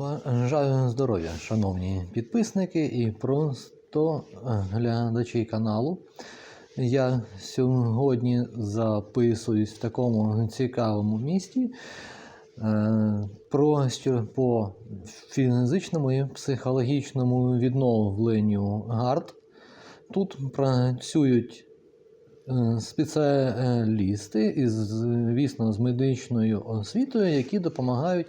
Бажаю здоров'я, шановні підписники і просто глядачі каналу. Я сьогодні записуюсь в такому цікавому місті. Е, Простір по фізичному і психологічному відновленню гард. Тут працюють спеціалісти із, звісно, з медичною освітою, які допомагають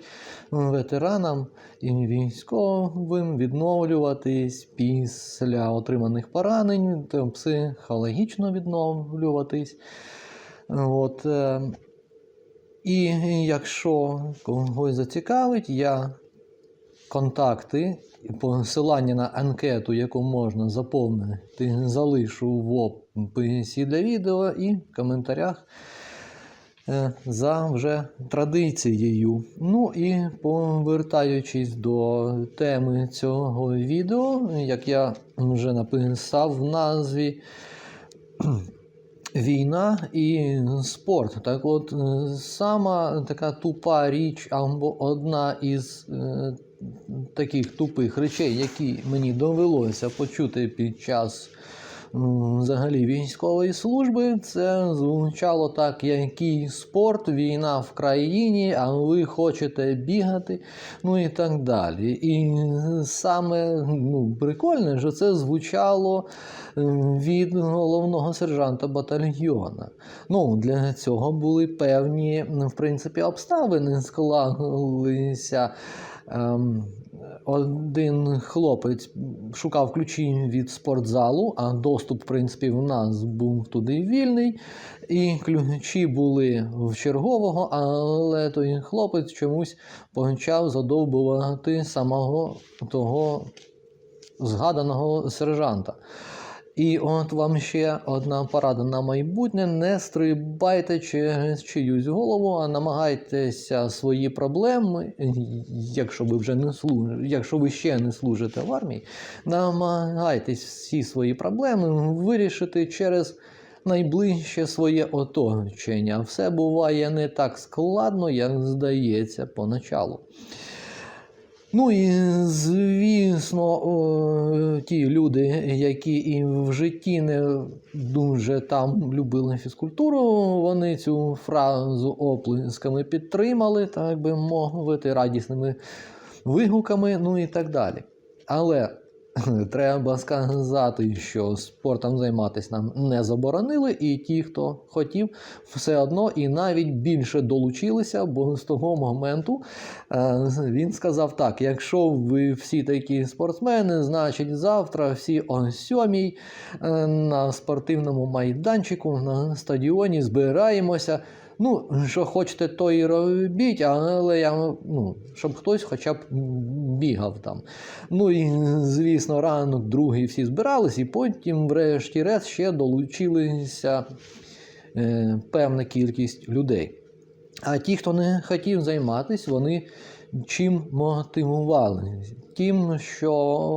ветеранам і військовим відновлюватись після отриманих поранень, психологічно відновлюватись. От, е, і якщо когось зацікавить, я контакти посилання на анкету, яку можна заповнити, залишу в описі для відео і в коментарях е, за вже традицією. Ну і повертаючись до теми цього відео, як я вже написав в назві. Війна і спорт. Так от, е, сама така тупа річ, або одна із е, таких тупих речей, які мені довелося почути під час взагалі військової служби, це звучало так, який спорт, війна в країні, а ви хочете бігати, ну і так далі. І саме ну, прикольне, що це звучало від головного сержанта батальйона. Ну, для цього були певні, в принципі, обставини склалися. Ем, один хлопець шукав ключі від спортзалу, а доступ, в принципі, в нас був туди вільний. І ключі були в чергового, але той хлопець чомусь почав задовбувати самого того згаданого сержанта. І от вам ще одна порада на майбутнє: не стрибайте через чиюсь голову, а намагайтеся свої проблеми, якщо ви вже не служите, якщо ви ще не служите в армії, намагайтесь всі свої проблеми вирішити через найближче своє оточення. Все буває не так складно, як здається поначалу. Ну і звісно, ті люди, які і в житті не дуже там любили фізкультуру, вони цю фразу оплесками підтримали, так би мовити, радісними вигуками, ну і так далі. Але треба сказати, що спортом займатися нам не заборонили, і ті, хто хотів, все одно і навіть більше долучилися, бо з того моменту е, він сказав так: якщо ви всі такі спортсмени, значить завтра всі о сьомій е, на спортивному майданчику на стадіоні збираємося. Ну, що хочете, то і робіть, але я, ну, щоб хтось хоча б бігав там. Ну і, звісно, ранок другий всі збирались, і потім, врешті-решт, ще долучилися е, певна кількість людей. А ті, хто не хотів займатися, вони чим мотивували? Тим, що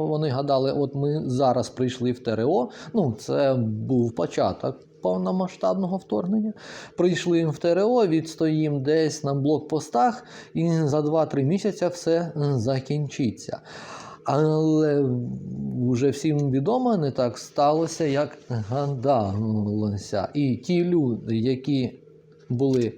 вони гадали, от ми зараз прийшли в ТРО, ну це був початок повномасштабного вторгнення. Прийшли в ТРО, відстоїмо десь на блокпостах, і за 2-3 місяці все закінчиться. Але вже всім відомо, не так сталося, як гадалося. І ті люди, які були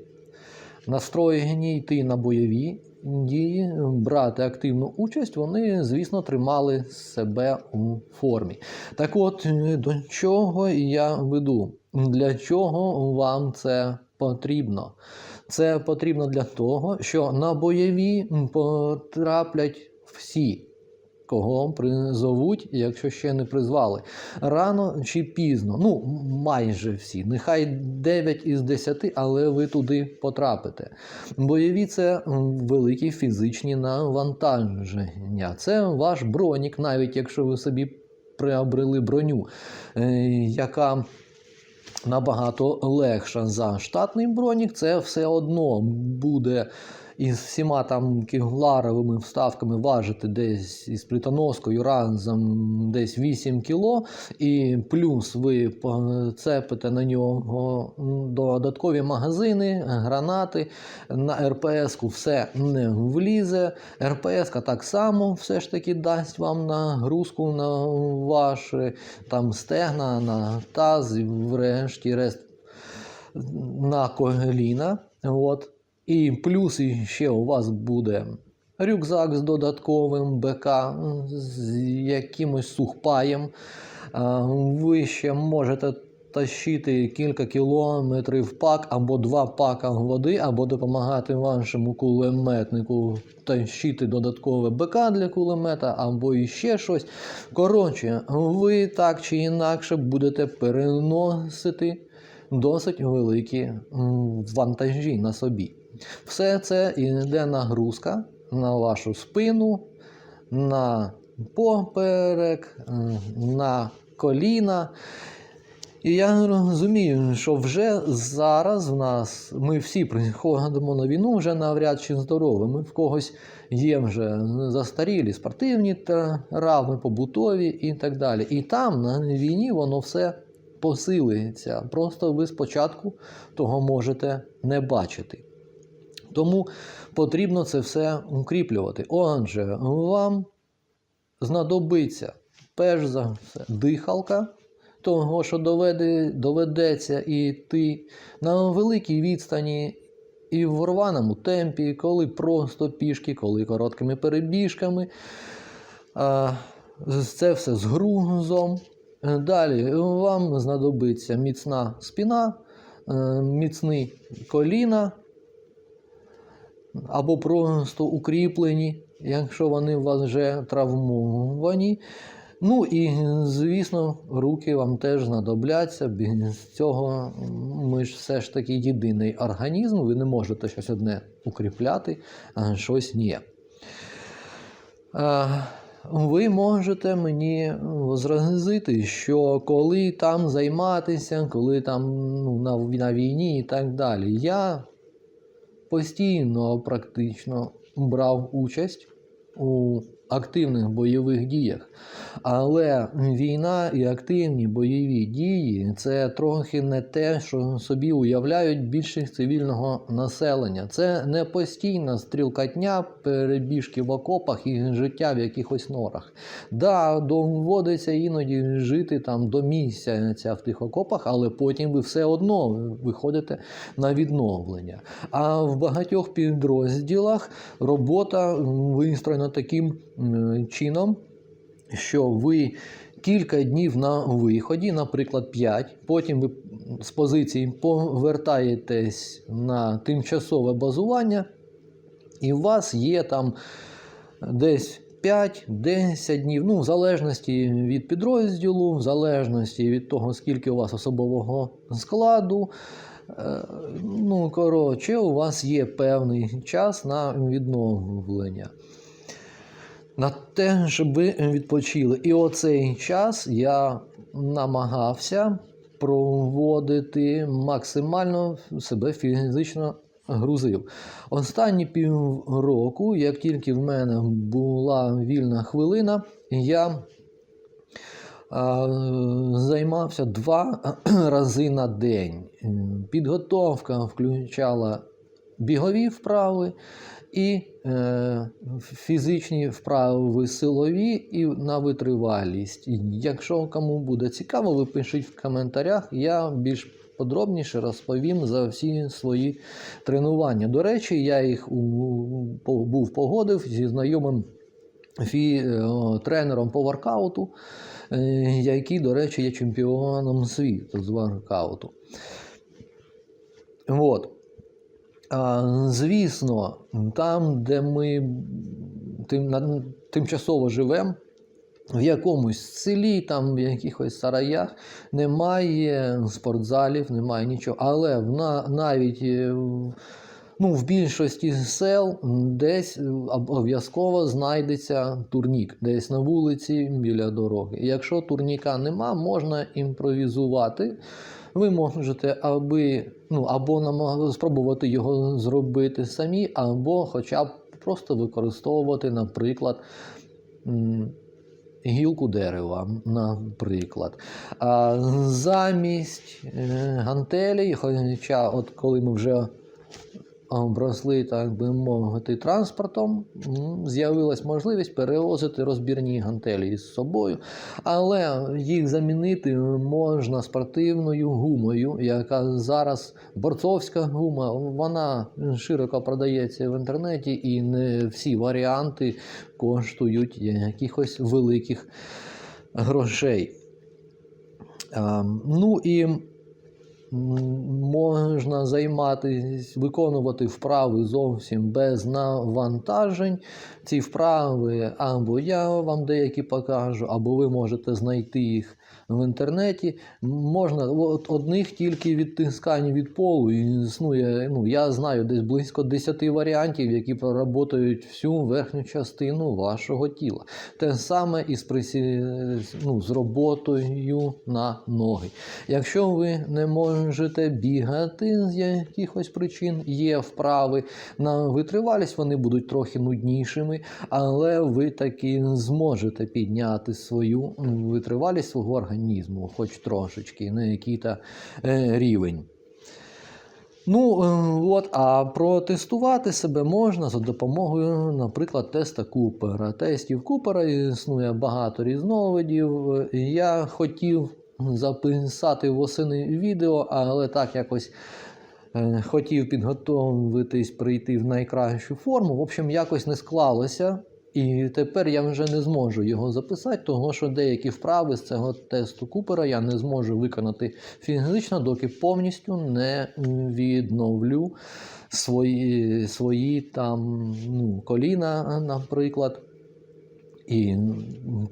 настроєні йти на бойові дії, брати активну участь, вони, звісно, тримали себе у формі. Так от, до чого я веду? Для чого вам це потрібно? Це потрібно для того, що на бойові потраплять всі. Кого призовуть, якщо ще не призвали. Рано чи пізно, ну майже всі. Нехай 9 із 10, але ви туди потрапите. Бойові це великі фізичні навантаження. Це ваш бронік, навіть якщо ви собі приобрели броню, е, яка набагато легша за штатний бронік, це все одно буде із всіма там кевларовими вставками важити десь із плитоноскою разом десь 8 кіло, і плюс ви поцепите на нього додаткові магазини, гранати, на РПС-ку все не влізе. РПС-ка так само все ж таки дасть вам нагрузку на ваші там стегна, на таз, врешті-решт на коліна. От. І плюс ще у вас буде рюкзак з додатковим БК, з якимось сухпаєм. Ви ще можете тащити кілька кілометрів пак або два пака води, або допомагати вашому кулеметнику тащити додаткове БК для кулемета, або іще щось. Коротше, ви так чи інакше будете переносити досить великі вантажі на собі. Все це йде нагрузка на вашу спину, на поперек, на коліна. І я розумію, що вже зараз в нас ми всі приходимо на війну вже навряд чи здоровими. В когось є вже застарілі спортивні травми, побутові і так далі. І там на війні воно все посилюється. Просто ви спочатку того можете не бачити. Тому потрібно це все укріплювати. Отже, вам знадобиться перш за все дихалка, того, що доведе, доведеться йти на великій відстані і в рваному темпі, коли просто пішки, коли короткими перебіжками. Це все з грузом. Далі вам знадобиться міцна спина, е, міцні коліна або просто укріплені, якщо вони у вас вже травмовані. Ну і, звісно, руки вам теж знадобляться. Без цього ми ж все ж таки єдиний організм, ви не можете щось одне укріпляти, а щось ні. Ви можете мені зразити, що коли там займатися, коли там ну, на, на війні і так далі, я постійно практично брав участь у активних бойових діях. Але війна і активні бойові дії це трохи не те, що собі уявляють більшість цивільного населення. Це не постійна стрілкатня, перебіжки в окопах і життя в якихось норах. Да, доводиться іноді жити там до місяця в тих окопах, але потім ви все одно виходите на відновлення. А в багатьох підрозділах робота вистроєна таким чином, що ви кілька днів на виході, наприклад, 5, потім ви з позиції повертаєтесь на тимчасове базування, і у вас є там десь 5-10 днів, ну, в залежності від підрозділу, в залежності від того, скільки у вас особового складу. Е, Ну, коротше, у вас є певний час на відновлення. На те, щоб ви відпочили. І оцей час я намагався проводити максимально себе фізично грузив. Останні півроку, як тільки в мене була вільна хвилина, я займався два рази на день. Підготовка включала бігові вправи і е, фізичні вправи силові і на витривалість. Якщо кому буде цікаво, ви пишіть в коментарях. Я більш подробніше розповім за всі свої тренування. До речі, я їх був погодив зі знайомим е, тренером по воркауту, е, який, до речі, є чемпіоном світу з воркауту. От. Звісно, там, де ми тим, тимчасово живемо, в якомусь селі, там в якихось сараях, немає спортзалів, немає нічого. Але в на, навіть е, ну, в більшості сел десь обов'язково знайдеться турнік, десь на вулиці біля дороги. Якщо турніка нема, можна імпровізувати. Ви можете аби, ну, або спробувати його зробити самі, або хоча б просто використовувати, наприклад, гілку дерева, наприклад. А замість гантелі, хоча от коли ми вже обросли, так би мовити, транспортом, з'явилась можливість перевозити розбірні гантелі із собою, але їх замінити можна спортивною гумою, яка зараз борцовська гума, вона широко продається в інтернеті, і не всі варіанти коштують якихось великих грошей. А, ну і можна займатися, виконувати вправи зовсім без навантажень. Ці вправи або я вам деякі покажу, або ви можете знайти їх в інтернеті. Можна от одних тільки відтискань від полу існує. Ну, я знаю десь близько 10 варіантів, які проработають всю верхню частину вашого тіла. Те саме і з, присі... ну, з роботою на ноги. Якщо ви не можете бігати з якихось причин, є вправи на витривалість, вони будуть трохи нуднішими, але ви таки зможете підняти свою витривалість свого організму, хоч трошечки, на який-то е, рівень. Ну, е, от, а протестувати себе можна за допомогою, наприклад, теста Купера. Тестів Купера існує багато різновидів. Я хотів записати восени відео, але так якось е, хотів підготовитись прийти в найкращу форму. В общем, якось не склалося. І тепер я вже не зможу його записати, тому що деякі вправи з цього тесту Купера я не зможу виконати фізично, доки повністю не відновлю свої, свої там ну, коліна, наприклад. І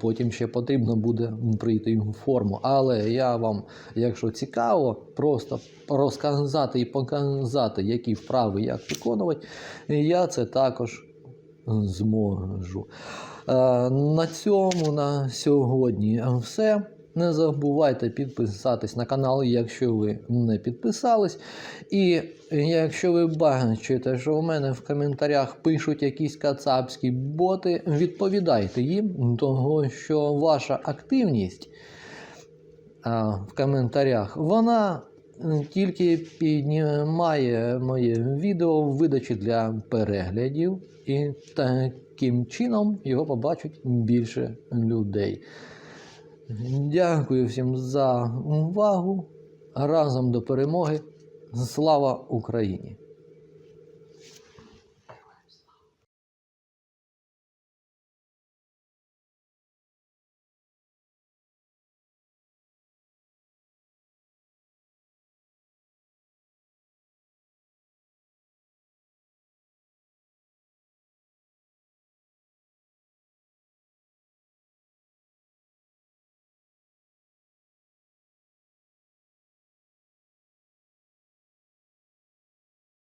потім ще потрібно буде прийти в форму. Але я вам, якщо цікаво, просто розказати і показати, які вправи як виконувати, я це також зможу. Е, На цьому на сьогодні все. Не забувайте підписатись на канал, якщо ви не підписались. І якщо ви бачите, що у мене в коментарях пишуть якісь кацапські боти, відповідайте їм, того що ваша активність а, в коментарях, вона тільки піднімає моє відео в видачі для переглядів, і таким чином його побачать більше людей. Дякую всім за увагу. Разом до перемоги. Слава Україні!